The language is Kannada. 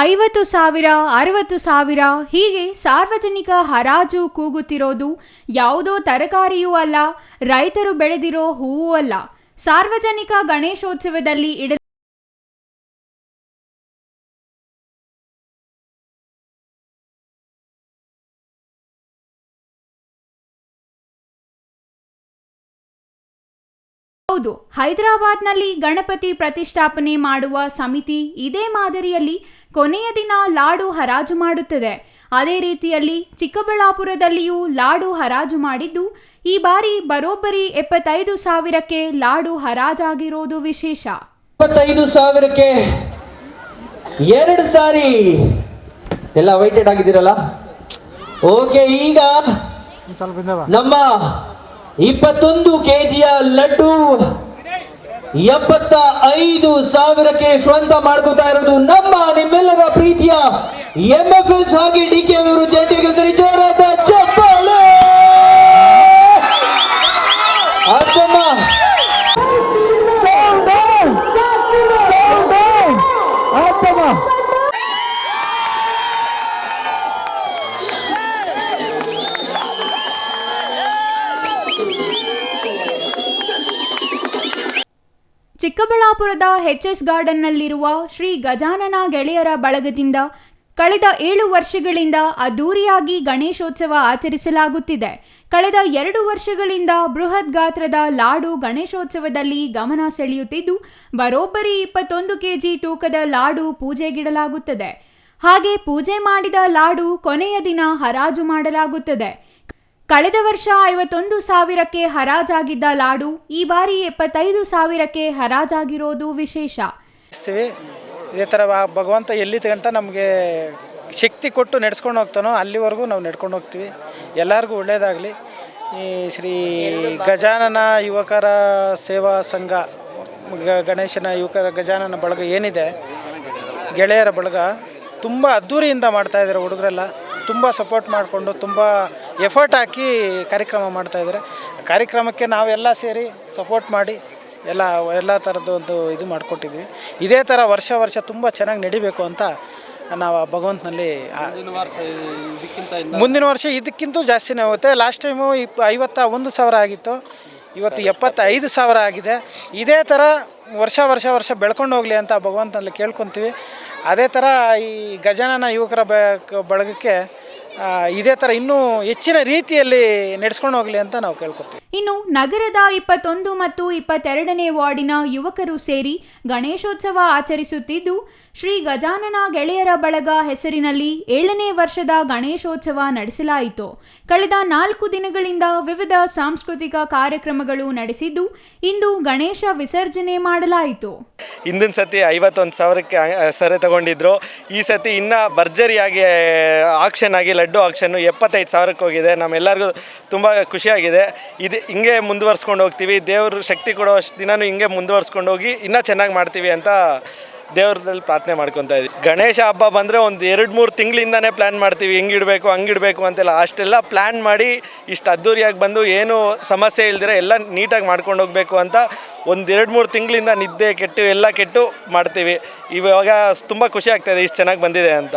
ಐವತ್ತು ಸಾವಿರ, ಅರವತ್ತು ಸಾವಿರ, ಹೀಗೆ ಸಾರ್ವಜನಿಕ ಹರಾಜು ಕೂಗುತ್ತಿರೋದು ಯಾವುದೋ ತರಕಾರಿಯೂ ಅಲ್ಲ, ರೈತರು ಬೆಳೆದಿರೋ ಹೂವು ಅಲ್ಲ. ಸಾರ್ವಜನಿಕ ಗಣೇಶೋತ್ಸವದಲ್ಲಿ ಇಡ ಹೌದು ಹೈದರಾಬಾದ್ನಲ್ಲಿ ಗಣಪತಿ ಪ್ರತಿಷ್ಠಾಪನೆ ಮಾಡುವ ಸಮಿತಿ ಇದೇ ಮಾದರಿಯಲ್ಲಿ ಕೊನೆಯ ದಿನ ಲಾಡು ಹರಾಜು ಮಾಡುತ್ತದೆ. ಅದೇ ರೀತಿಯಲ್ಲಿ ಚಿಕ್ಕಬಳ್ಳಾಪುರದಲ್ಲಿಯೂ ಲಾಡು ಹರಾಜು ಮಾಡಿದ್ದು ಈ ಬಾರಿ ಬರೋಬ್ಬರಿ ಎಪ್ಪತ್ತೈದು ಸಾವಿರಕ್ಕೆ ಲಾಡು ಹರಾಜಾಗಿರೋದು ವಿಶೇಷ. ಇಪ್ಪತ್ತೈದು ಸಾವಿರಕ್ಕೆ ಎರಡು ಸಾರಿ. ಎಲ್ಲ ವೈಟೆಡ್ ಆಗಿದ್ದೀರಲ್ಲ? ಓಕೆ ಈಗ ನಮ್ಮ ಇಪ್ಪತ್ತೊಂದು ಕೆಜಿಯ ಲಡ್ಡು ಎಪ್ಪತ್ತ ಐದು ಸಾವಿರಕ್ಕೆ ಸ್ವಂತ ಮಾಡ್ಕೋತಾ ಇರೋದು ನಮ್ಮ ನಿಮ್ಮೆಲ್ಲರ ಪ್ರೀತಿಯ ಎಂಎಫ್ಎಸ್ ಎಫ್ ಎಸ್ ಹಾಗೆ ಡಿ ಕೆ ಅವರು ಜಂಟಿಗೆ ಸರಿ ಚಿಕ್ಕಬಳ್ಳಾಪುರದ ಎಚ್ ಗಾರ್ಡನ್ನಲ್ಲಿರುವ ಶ್ರೀ ಗಜಾನನ ಗೆಳೆಯರ ಬಳಗದಿಂದ ಕಳೆದ ಏಳು ವರ್ಷಗಳಿಂದ ಅದ್ದೂರಿಯಾಗಿ ಗಣೇಶೋತ್ಸವ ಆಚರಿಸಲಾಗುತ್ತಿದೆ. ಕಳೆದ ಎರಡು ವರ್ಷಗಳಿಂದ ಬೃಹತ್ ಗಾತ್ರದ ಲಾಡು ಗಣೇಶೋತ್ಸವದಲ್ಲಿ ಗಮನ ಸೆಳೆಯುತ್ತಿದ್ದು, ಬರೋಬ್ಬರಿ ಇಪ್ಪತ್ತೊಂದು ಕೆಜಿ ತೂಕದ ಲಾಡು ಪೂಜೆಗಿಡಲಾಗುತ್ತದೆ. ಹಾಗೆ ಪೂಜೆ ಮಾಡಿದ ಲಾಡು ಕೊನೆಯ ದಿನ ಹರಾಜು ಮಾಡಲಾಗುತ್ತದೆ. ಕಳೆದ ವರ್ಷ ಐವತ್ತೊಂದು ಸಾವಿರಕ್ಕೆ ಹರಾಜಾಗಿದ್ದ ಲಾಡು, ಈ ಬಾರಿ ಎಪ್ಪತ್ತೈದು ಸಾವಿರಕ್ಕೆ ಹರಾಜಾಗಿರೋದು ವಿಶೇಷ. ಇದೇ ಥರ ಭಗವಂತ ಎಲ್ಲಿ ತಗಂಟ ನಮಗೆ ಶಕ್ತಿ ಕೊಟ್ಟು ನಡೆಸ್ಕೊಂಡು ಹೋಗ್ತಾನೋ ಅಲ್ಲಿವರೆಗೂ ನಾವು ನಡ್ಕೊಂಡು ಹೋಗ್ತೀವಿ. ಎಲ್ಲರಿಗೂ ಒಳ್ಳೆಯದಾಗಲಿ ಈ ಶ್ರೀ ಗಜಾನನ ಯುವಕರ ಸೇವಾ ಸಂಘ ಗಣೇಶನ ಯುವಕರ ಗಜಾನನ ಬಳಗ ಏನಿದೆ, ಗೆಳೆಯರ ಬಳಗ ತುಂಬ ಅದ್ಧೂರಿಯಿಂದ ಮಾಡ್ತಾಯಿದ್ದಾರೆ ಹುಡುಗರೆಲ್ಲ. ತುಂಬ ಸಪೋರ್ಟ್ ಮಾಡಿಕೊಂಡು, ತುಂಬ ಎಫರ್ಟ್ ಹಾಕಿ ಕಾರ್ಯಕ್ರಮ ಮಾಡ್ತಾಯಿದ್ದಾರೆ ಕಾರ್ಯಕ್ರಮಕ್ಕೆ ನಾವೆಲ್ಲ ಸೇರಿ ಸಪೋರ್ಟ್ ಮಾಡಿ ಎಲ್ಲ ಎಲ್ಲ ಥರದ್ದು ಒಂದು ಇದು ಮಾಡಿಕೊಟ್ಟಿದ್ವಿ. ಇದೇ ಥರ ವರ್ಷ ವರ್ಷ ತುಂಬ ಚೆನ್ನಾಗಿ ನಡಿಬೇಕು ಅಂತ ನಾವು ಆ ಭಗವಂತನಲ್ಲಿ ಮುಂದಿನ ವರ್ಷ ಇದಕ್ಕಿಂತ ಜಾಸ್ತಿನೇ ಹೋಗುತ್ತೆ ಲಾಸ್ಟ್ ಟೈಮು ಇಪ್ ಐವತ್ತ ಒಂದು ಸಾವಿರ ಆಗಿತ್ತು. ಇವತ್ತು ಎಪ್ಪತ್ತೈದು ಸಾವಿರ ಆಗಿದೆ. ಇದೇ ಥರ ವರ್ಷ ವರ್ಷ ವರ್ಷ ಬೆಳ್ಕೊಂಡು ಹೋಗಲಿ ಅಂತ ಭಗವಂತನಲ್ಲಿ ಕೇಳ್ಕೊತೀವಿ. ಅದೇ ಥರ ಈ ಗಜಾನನ ಯುವಕರ ಬ- ಬಳಗಕ್ಕೆ ಇದೇ ಥರ ಇನ್ನೂ ಹೆಚ್ಚಿನ ರೀತಿಯಲ್ಲಿ ನಡೆಸ್ಕೊಂಡು ಹೋಗಲಿ ಅಂತ ನಾವು ಕೇಳ್ಕೊತೀವಿ. ಇನ್ನು ನಗರದ ಇಪ್ಪತ್ತೊಂದು ಮತ್ತು ಇಪ್ಪತ್ತೆರಡನೇ ವಾರ್ಡಿನ ಯುವಕರು ಸೇರಿ ಗಣೇಶೋತ್ಸವ ಆಚರಿಸುತ್ತಿದ್ದು ಶ್ರೀ ಗಜಾನನ ಗೆಳೆಯರ ಬಳಗ ಹೆಸರಿನಲ್ಲಿ ಏಳನೇ ವರ್ಷದ ಗಣೇಶೋತ್ಸವ ನಡೆಸಲಾಯಿತು. ಕಳೆದ ನಾಲ್ಕು ದಿನಗಳಿಂದ ವಿವಿಧ ಸಾಂಸ್ಕೃತಿಕ ಕಾರ್ಯಕ್ರಮಗಳು ನಡೆಸಿದ್ದು ಇಂದು ಗಣೇಶ ವಿಸರ್ಜನೆ ಮಾಡಲಾಯಿತು. ಹಿಂದಿನ ಸತಿ ಐವತ್ತೊಂದು ಸಾವಿರಕ್ಕೆ ಸರಿ ತಗೊಂಡಿದ್ರು. ಈ ಸತಿ ಇನ್ನೂ ಭರ್ಜರಿಯಾಗಿ ಆಕ್ಷನ್ ಆಗಿ ಲಡ್ಡು ಆಕ್ಷನ್ನು ಎಪ್ಪತ್ತೈದು ಸಾವಿರಕ್ಕೆ ಹೋಗಿದೆ. ನಮ್ಮೆಲ್ಲರಿಗೂ ತುಂಬ ಖುಷಿಯಾಗಿದೆ. ಇದು ಹಿಂಗೆ ಮುಂದುವರ್ಸ್ಕೊಂಡು ಹೋಗ್ತೀವಿ. ದೇವ್ರ ಶಕ್ತಿ ಕೊಡೋಷ್ಟು ದಿನನೂ ಹಿಂಗೆ ಮುಂದುವರ್ಸ್ಕೊಂಡು ಹೋಗಿ ಇನ್ನೂ ಚೆನ್ನಾಗಿ ಮಾಡ್ತೀವಿ ಅಂತ ದೇವ್ರದಲ್ಲಿ ಪ್ರಾರ್ಥನೆ ಮಾಡ್ಕೊತಾ ಇದ್ದೀವಿ. ಗಣೇಶ ಹಬ್ಬ ಬಂದರೆ ಒಂದು ಎರಡು ಮೂರು ತಿಂಗಳಿಂದನೇ ಪ್ಲ್ಯಾನ್ ಮಾಡ್ತೀವಿ. ಹಿಂಗೆ ಇಡಬೇಕು, ಹಂಗೆ ಇಡಬೇಕು ಅಂತೆಲ್ಲ. ಅಷ್ಟೆಲ್ಲ ಪ್ಲ್ಯಾನ್ ಮಾಡಿ ಇಷ್ಟು ಅದ್ದೂರಿಯಾಗಿ ಬಂದು ಏನು ಸಮಸ್ಯೆ ಇಲ್ದಿರ ಎಲ್ಲ ನೀಟಾಗಿ ಮಾಡ್ಕೊಂಡು ಹೋಗಬೇಕು ಅಂತ ಒಂದು ಎರಡು ಮೂರು ತಿಂಗಳಿಂದ ನಿದ್ದೆ ಕೆಟ್ಟು ಎಲ್ಲ ಕೆಟ್ಟು ಮಾಡ್ತೀವಿ. ಇವಾಗ ತುಂಬ ಖುಷಿ ಆಗ್ತಾಯಿದೆ ಇಷ್ಟು ಚೆನ್ನಾಗಿ ಬಂದಿದೆ ಅಂತ.